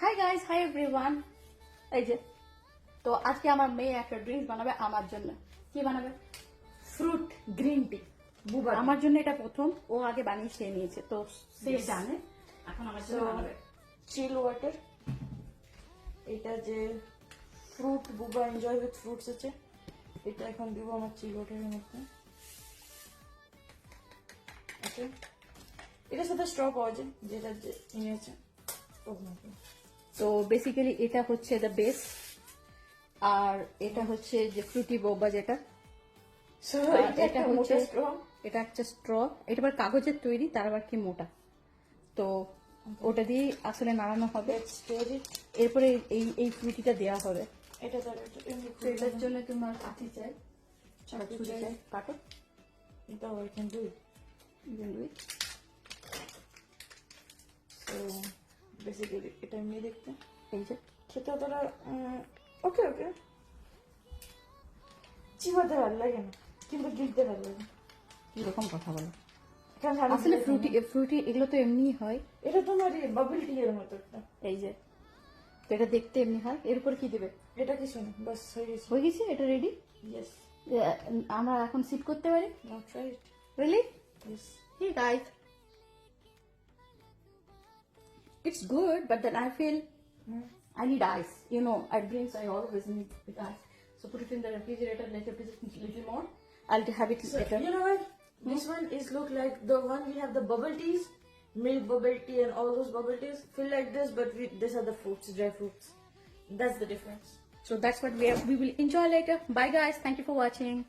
Hi guys hi everyone এই যে তো আজকে আমার মেয়ে একটা ড্রিঙ্ক বানাবে আমার জন্য। কি বানাবে? ফ্রুট গ্রিন টি আমার জন্য এটা প্রথম। ও আগে বানিয়ে খেয়ে নিয়েছে তো সে. জানে। এখন আমার বানাবে। চিল ওয়াটার এটা যে ফ্রুট বুবা এনজয় উইথ ফ্রুটস আছে। এটা এখন দিব আমার চিল ওয়াটারের মধ্যে। এটার সাথে স্ট্র পাওয়া যায় যেটা যে নিয়েছে ও মাই তো বেসিক্যালি এটা হচ্ছে দ্য বেস আর এটা হচ্ছে যে ফ্রুটি বোবা যেটা। এটা হচ্ছে- স্ট্র এটা একটা স্ট্র এটা আবার কাগজের তৈরি তার আবার কি মোটা। তো ওটা দিয়ে আসলে নাড়ানো হবে। এরপরে এই এই ফ্রুটিটা দেওয়া হবে। এটা এটার জন্য তোমার কাঠি চাই কাটো। এটা I can do it basically এটা এমনি দেখতে। এই যে খেতে অতটা ওকে ওকে চিবাতে ভালো লাগে না কিন্তু গিলতে ভালো লাগে। কীরকম কথা বলো? আসলে ফ্রুটি ফ্রুটি এগুলো তো এমনিই হয়। এটা তোমার বাবল টি এর মতো একটা। এই যে তো এটা দেখতে এমনি হয়। এরপর কি দেবে? এটা কিছু না বাস হয়ে গেছে। হয়ে গেছে? এটা রেডি ইয়েস আমরা এখন সিট করতে পারি? It really yes Hey guys. It's good, but then I feel I need ice. You know, at drinks I always need with ice. So put it in the refrigerator, let it a little more. I'll have it So, later. you know what? Hmm? This one is look like the one we have the bubble teas, milk bubble tea and all those bubble teas feel like this, but we, these are the fruits, dry fruits. That's the difference. So that's what we, are, we will enjoy later. Bye guys. Thank you for watching.